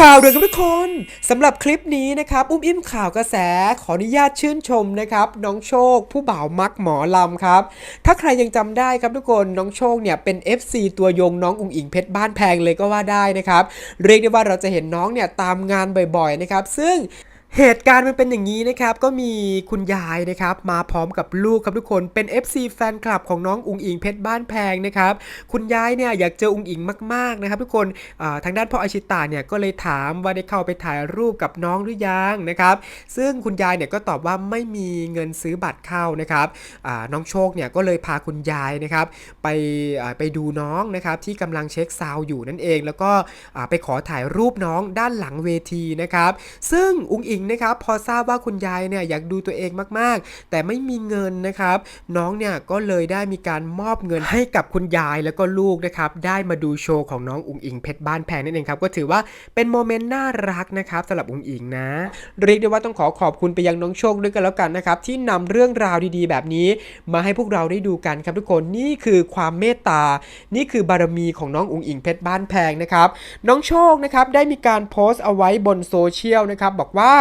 ข่าวเดือดครับทุกคนสำหรับคลิปนี้นะครับอุ้มอิ่มข่าวกระแสขออนุญาตชื่นชมนะครับน้องโชคผู้บ่าวมักหมอลำครับ ถ้าใครยังจำได้ครับทุกคนน้องโชคเนี่ยเป็น FC ตัวยงน้องอุ๋งอิงเพชรบ้านแพงเลยก็ว่าได้นะครับเรียกได้ว่าเราจะเห็นน้องเนี่ยตามงานบ่อยๆนะครับซึ่ง เหตุการณ์มันเป็นอย่างนี้นะครับ ก็มีคุณยายนะครับ มาพร้อมกับลูกครับทุกคนเป็น FC แฟนคลับของน้องอุงอิงเพชรบ้านแพงนะครับ คุณยายเนี่ยอยากเจออุงอิงมากๆนะครับ ทุกคนทางด้านพ่ออาชิตาเนี่ยก็เลยถามว่าได้เข้าไปถ่ายรูปกับน้องหรือยังนะครับซึ่งคุณยายเนี่ยก็ตอบว่าไม่มีเงินซื้อบัตรเข้านะครับน้องโชคเนี่ยก็เลยพาคุณยายนะครับไปไปดูน้องนะครับที่กำลังเช็คซาวอยู่นั่นเอง แล้วก็ไปขอถ่ายรูปน้องด้านหลังเวทีนะครับซึ่งอุงอิงนะครับพอทราบว่าคุณยายเนี่ยอยากดูตัวเองมากๆ แต่ไม่มีเงินนะครับ น้องเนี่ยก็เลยได้มีการมอบเงินให้กับคุณยายแล้วก็ลูกนะครับได้มาดูโชว์ของน้องอุงอิงเพชรบ้านแพงนั่นเองครับก็ถือว่าเป็นโมเมนต์น่ารักนะครับสำหรับอุงอิงนะเรียกได้ว่าต้องขอขอบคุณไปยังน้องโชคด้วยกันแล้วกันนะครับที่นำเรื่องราวดีๆ แบบนี้ มาให้พวกเราได้ดูกันครับทุกคนนี่คือความเมตตา นี่คือบารมีของน้องอุงอิงเพชรบ้านแพงนะครับน้องโชคนะครับได้มีการโพสต์เอาไว้บนโซเชียลนะครับบอกว่า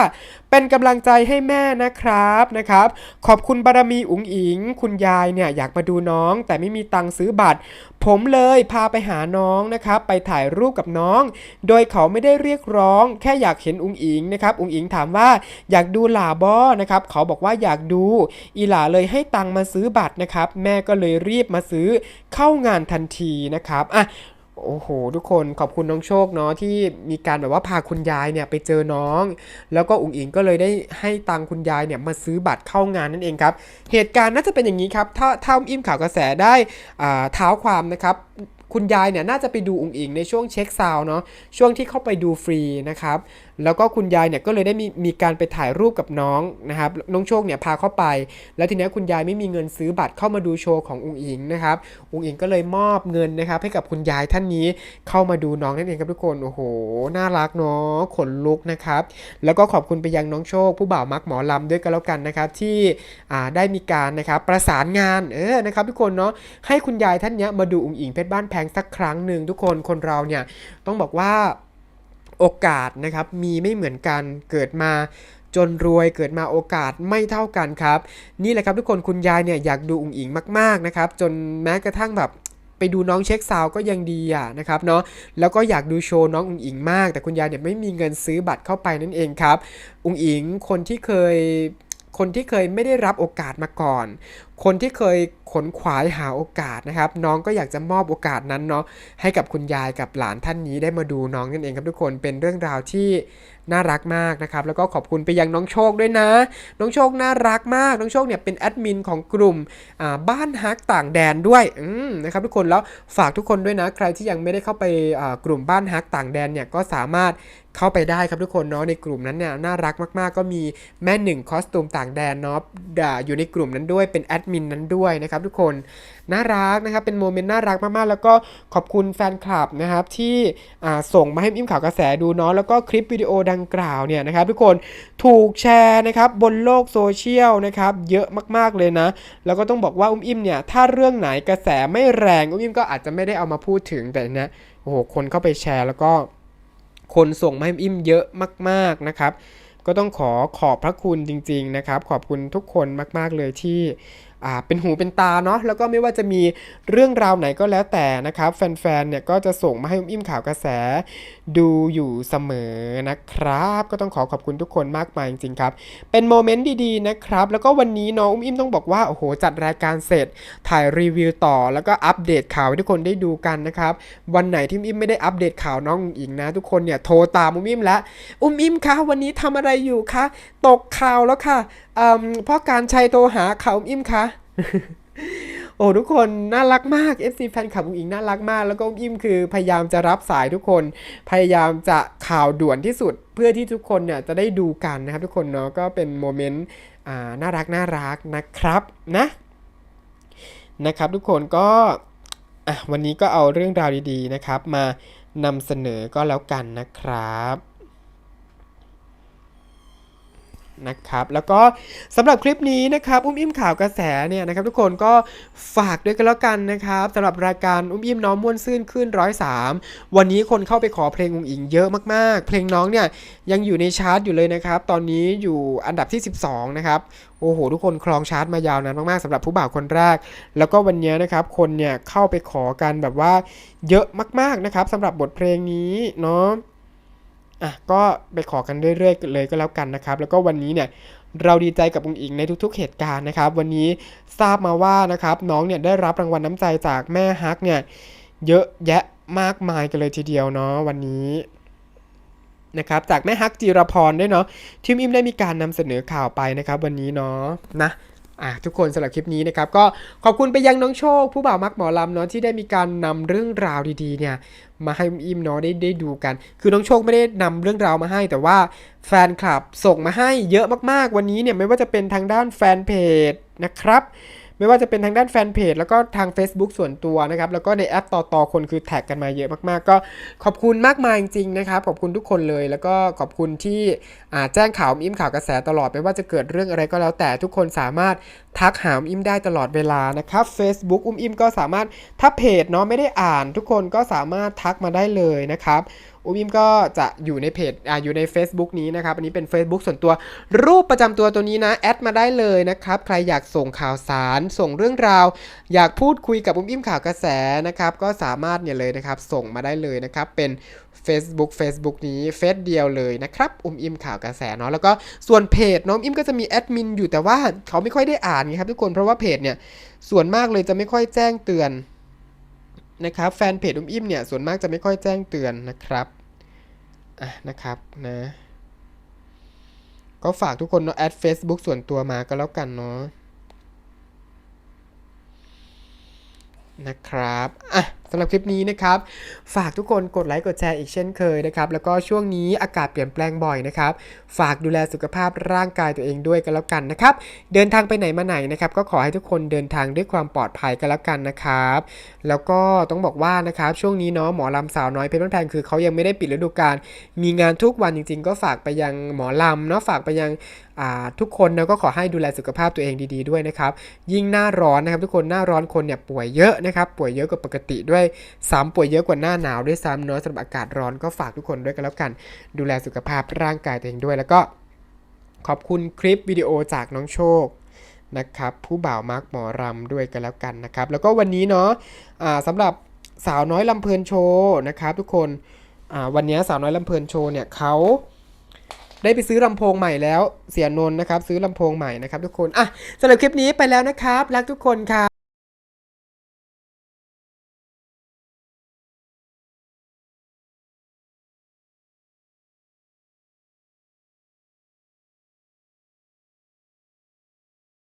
เป็นกำลังใจให้แม่นะครับนะครับ ขอบคุณบารมีอุ๋งอิง คุณยายเนี่ยอยากมาดูน้อง แต่ไม่มีตังค์ซื้อบัตร ผมเลยพาไปหาน้องนะครับ ไปถ่ายรูปกับน้อง โดยเขาไม่ได้เรียกร้อง แค่อยากเห็นอุ๋งอิงนะครับอุ๋งอิงถามว่าอยากดูหลาบอนะครับ เขาบอกว่าอยากดู อีหลาเลยให้ตังค์มาซื้อบัตรนะครับ แม่ก็เลยรีบมาซื้อเข้างานทันทีนะครับอะ โอ้โห ทุกคนขอบคุณน้องโชคเนาะที่มีการแบบว่าพาคุณยายเนี่ยไปเจอน้อง แล้วก็อุ๋งอิงก็เลยได้ให้ตังคุณยายเนี่ยมาซื้อบัตรเข้างานนั่นเองครับ เหตุการณ์น่าจะเป็นอย่างนี้ครับ ถ้าถ้าอิ่มข่าวกระแสได้เท้าความนะครับคุณยายเนี่ยน่าจะไปดูอุ๋งอิงในช่วงเช็คซาวเนาะช่วงที่เข้าไปดูฟรีนะครับแล้วก็คุณยายเนี่ยก็เลยได้มีมีการไปถ่ายรูปกับน้องนะครับน้องโชคเนี่ยพาเข้าไป แล้วทีนี้คุณยายไม่มีเงินซื้อบัตรเข้ามาดูโชว์ของอุ๋งอิงนะครับอุ๋งอิงก็เลยมอบเงินนะครับให้กับคุณยายท่านนี้เข้ามาดูน้องนั่นเองครับทุกคนโอ้โหน่ารักเนาะขนลุกนะครับแล้วก็ขอบคุณไปยังน้องโชค ผู้บ่าวมักหมอลำด้วยกันแล้วกันนะครับที่ได้มีการนะครับประสานงานเออนะครับทุกคนเนาะให้คุณยายท่านนี้มาดูอุ๋งอิงเพชรบ้านแพงสักครั้งหนึ่งทุกคนคนเราเนี่ยต้องบอกว่า โอกาสนะครับมีไม่เหมือนกันเกิดมาจนรวยเกิดมาโอกาสไม่เท่ากันครับ นี่แหละครับทุกคนคุณยายเนี่ยอยากดูอุ๋งอิงมากๆนะครับ จนแม้กระทั่งแบบไปดูน้องเช็คซาวก็ยังดีอะนะครับเนาะแล้วก็อยากดูโชว์น้องอุ๋งอิงมาก แต่คุณยายเนี่ยไม่มีเงินซื้อบัตรเข้าไปนั่นเองครับอุ๋งอิงคนที่เคย คนที่เคยไม่ได้รับโอกาสมาก่อน คนที่เคยขนขวายหาโอกาสนะครับ น้องก็อยากจะมอบโอกาสนั้นเนาะให้กับคุณยายกับหลานท่านนี้ได้มาดูน้องนั่นเองครับทุกคนเป็นเรื่องราวที่น่ารักมากนะครับ แล้วก็ขอบคุณไปยังน้องโชคด้วยนะ น้องโชคน่ารักมาก น้องโชคเนี่ยเป็นแอดมินของกลุ่มบ้านฮักต่างแดนด้วยนะครับทุกคนแล้วฝากทุกคนด้วยนะ ใครที่ยังไม่ได้เข้าไปกลุ่มบ้านฮักต่างแดนเนี่ยก็สามารถ เข้าไปได้ครับทุกคนเนาะในกลุ่มนั้นเนี่ยน่ารักมากๆ ก็มีแม่หนึ่งคอสตูมต่างแดนเนาะอยู่ในกลุ่มนั้นด้วยเป็นแอดมินนั้นด้วยนะครับทุกคนน่ารักนะครับเป็นโมเมนต์น่ารักมากๆ แล้วก็ขอบคุณแฟนคลับนะครับที่ส่งมาให้อิ่มข่าวกระแสดูเนาะแล้วก็คลิปวิดีโอดังกล่าวเนี่ยนะครับทุกคนถูกแชร์นะครับบนโลกโซเชียลนะครับเยอะมากๆเลยนะ แล้วก็ต้องบอกว่าอุ้มอิ่มเนี่ยถ้าเรื่องไหนกระแสไม่แรงอุ้มอิ่มก็อาจจะไม่ได้เอามาพูดถึงแต่นะโอ้โหคนเข้าไปแชร์แล้วก็ คนส่งมาให้อิ่มเยอะมากๆนะครับ ก็ต้องขอขอบพระคุณจริง ๆนะครับ ขอบคุณทุกคนมาก ๆเลยที่ เป็นหูเป็นตาเนาะแล้วก็ไม่ว่าจะมีเรื่องราวไหนก็แล้วแต่นะครับ แฟนๆเนี่ยก็จะส่งมาให้อุ้มอิ่มข่าวกระแส ดูอยู่เสมอนะครับ ก็ต้องขอขอบคุณทุกคนมากมายจริงๆครับ เป็นโมเมนต์ดีๆนะครับ แล้วก็วันนี้น้องอุ้มอิ่มต้องบอกว่าโอ้โหจัดรายการเสร็จ ถ่ายรีวิวต่อ แล้วก็อัปเดตข่าวให้ทุกคนได้ดูกันนะครับวันไหนที่อุ้มอิ่มไม่ได้อัปเดตข่าวน้องอิงนะ ทุกคนเนี่ยโทรตามอุ้มอิ่มแล้วอุ้มอิ่มคะวันนี้ทำอะไรอยู่คะตกข่าวแล้วค่ะเอ่อพ่อการชัยโทรหาข่าวอุ้มอิ่มคะ โอ้ทุกคนน่ารักมาก FC แฟนคลับอุ้งอิงน่ารักมาก แล้วก็อุ้มอิ่มคือพยายามจะรับสายทุกคน พยายามจะข่าวด่วนที่สุด เพื่อที่ทุกคนเนี่ยจะได้ดูกันนะครับ ทุกคนเนาะก็เป็นโมเมนต์น่ารักน่ารักนะครับนะนะครับ ทุกคนก็วันนี้ก็เอาเรื่องราวดีๆนะครับ มานำเสนอก็แล้วกันนะครับ นะครับแล้วก็สำหรับคลิปนี้นะครับอุ้มอิ่มข่าวกระแสเนี่ยนะครับทุกคนก็ฝากด้วยกันแล้วกันนะครับสำหรับรายการอุ้มอิ่มน้องม่วนซื่นขึ้นร้อยสามวันนี้คนเข้าไปขอเพลงอุ้งอิงเยอะมากๆ เพลงน้องเนี่ยยังอยู่ในชาร์ตอยู่เลยนะครับ ตอนนี้อยู่อันดับที่ 12 นะครับโอ้โหทุกคนครองชาร์ตมายาวนานมากๆสำหรับผู้บ่าวคนแรก แล้วก็วันนี้นะครับคนเนี่ยเข้าไปขอกันแบบว่าเยอะมากๆนะครับสำหรับบทเพลงนี้เนาะ อะก็ไปขอกันเรื่อยๆเลยก็แล้วกันนะครับ แล้วก็วันนี้เนี่ยเราดีใจกับอุงอิงในทุกๆเหตุการณ์นะครับ วันนี้ทราบมาว่านะครับน้องเนี่ยได้รับรางวัลน้ำใจจากแม่ฮักเนี่ยเยอะแยะมากมายกันเลยทีเดียวเนาะวันนี้นะครับจากแม่ฮักจีรพรด้วยเนาะทีมอิมได้มีการนำเสนอข่าวไปนะครับ วันนี้เนาะนะ อะทุกคนสำหรับคลิปนี้นะครับก็ขอบคุณไปยังน้องโชค ผู้บ่าวมักหมอลำเนาะที่ได้มีการนำเรื่องราวดีๆเนี่ยมาให้อิมเนาะได้ได้ดูกัน คือน้องโชคไม่ได้นำเรื่องราวมาให้ แต่ว่าแฟนคลับส่งมาให้เยอะมากๆวันนี้เนี่ยไม่ว่าจะเป็นทางด้านแฟนเพจนะครับ ไม่ว่าจะเป็นทางด้านแฟนเพจแล้วก็ทาง Facebook ส่วนตัวนะครับ แล้วก็ในแอปต่อต่อคนคือแท็กกันมาเยอะมากๆ ก็ขอบคุณมากมายจริงๆนะครับ ขอบคุณทุกคนเลย แล้วก็ขอบคุณที่อ่าแจ้งข่าวอิมข่าวกระแสตลอด ไม่ว่าจะเกิดเรื่องอะไรก็แล้วแต่ทุกคนสามารถทักหาอิมได้ตลอดเวลานะครับ Facebook อุ้มอิมก็สามารถถ้าเพจเนาะไม่ได้อ่าน ทุกคนก็สามารถทักมาได้เลยนะครับ อุ้มอิมก็จะอยู่ในเพจอ่าอยู่ใน Facebook นี้นะครับ อันนี้เป็น Facebook ส่วนตัว รูปประจำตัวตัวนี้นะ แอดมาได้เลยนะครับ ใครอยากส่งข่าวสาร ส่งเรื่องราว อยากพูดคุยกับอุ้มอิมข่าวกระแสนะครับ ก็สามารถเนี่ยเลยนะครับ ส่งมาได้เลยนะครับ เป็น Facebook Facebook นี้เฟซเดียวเลยนะครับ อุ้มอิมข่าวกระแสเนาะ แล้วก็ส่วนเพจน้องอิมก็จะมีแอดมินอยู่แต่ว่าเขาไม่ค่อยได้อ่านไงครับทุกคน เพราะว่าเพจเนี่ย ส่วนมากเลยจะไม่ค่อยแจ้งเตือน นะครับแฟนเพจอุ้มอิ่มเนี่ยส่วนมากจะไม่ค่อยแจ้งเตือนนะครับอะนะครับนะก็ฝากทุกคนเนาะแอด Facebook ส่วนตัวมาก็แล้วกันเนาะนะครับอะ สำหรับคลิปนี้นะครับ ฝากทุกคนกดไลค์กดแชร์อีกเช่นเคยนะครับ แล้วก็ช่วงนี้อากาศเปลี่ยนแปลงบ่อยนะครับ ฝากดูแลสุขภาพร่างกายตัวเองด้วยกันแล้วกันนะครับ เดินทางไปไหนมาไหนนะครับ ก็ขอให้ทุกคนเดินทางด้วยความปลอดภัยกันแล้วกันนะครับ แล้วก็ต้องบอกว่านะครับช่วงนี้เนาะหมอลำสาวน้อยเพชรบ้านแพงคือเขายังไม่ได้ปิดฤดูกาลมีงานทุกวันจริง ๆ ก็ฝากไปยังหมอลำเนาะฝากไปยัง ทุกคนเนะก็ขอให้ดูแลสุขภาพตัวเองดีๆด้วยนะครับ ยิ่งหน้าร้อนนะครับ ทุกคนหน้าร้อนคนเนี่ยป่วยเยอะนะครับ ป่วยเยอะกว่าปกติด้วยซ้ำป่วยเยอะกว่าหน้าหนาวด้วยซ้ำเนาะสำหรับอากาศร้อนก็ฝากทุกคนด้วยกันแล้วกัน ดูแลสุขภาพร่างกายตัวเองด้วย แล้วก็ขอบคุณคลิปวิดีโอจากน้องโชคนะครับผู้บ่าวมาร์กหมอรำด้วยกันแล้วกันนะครับ แล้วก็วันนี้เนาะอ่าสำหรับสาวน้อยลำเพลินโชว์นะครับ ทุกคนวันนี้สาวน้อยลำเพลินโชว์เนี่ยเขา ได้ไปซื้อลำโพงใหม่แล้วเสียนนนะครับ ซื้อลำโพงใหม่นะครับทุกคนอะสำหรับคลิปนี้ไปแล้วนะครับ รักทุกคนครับ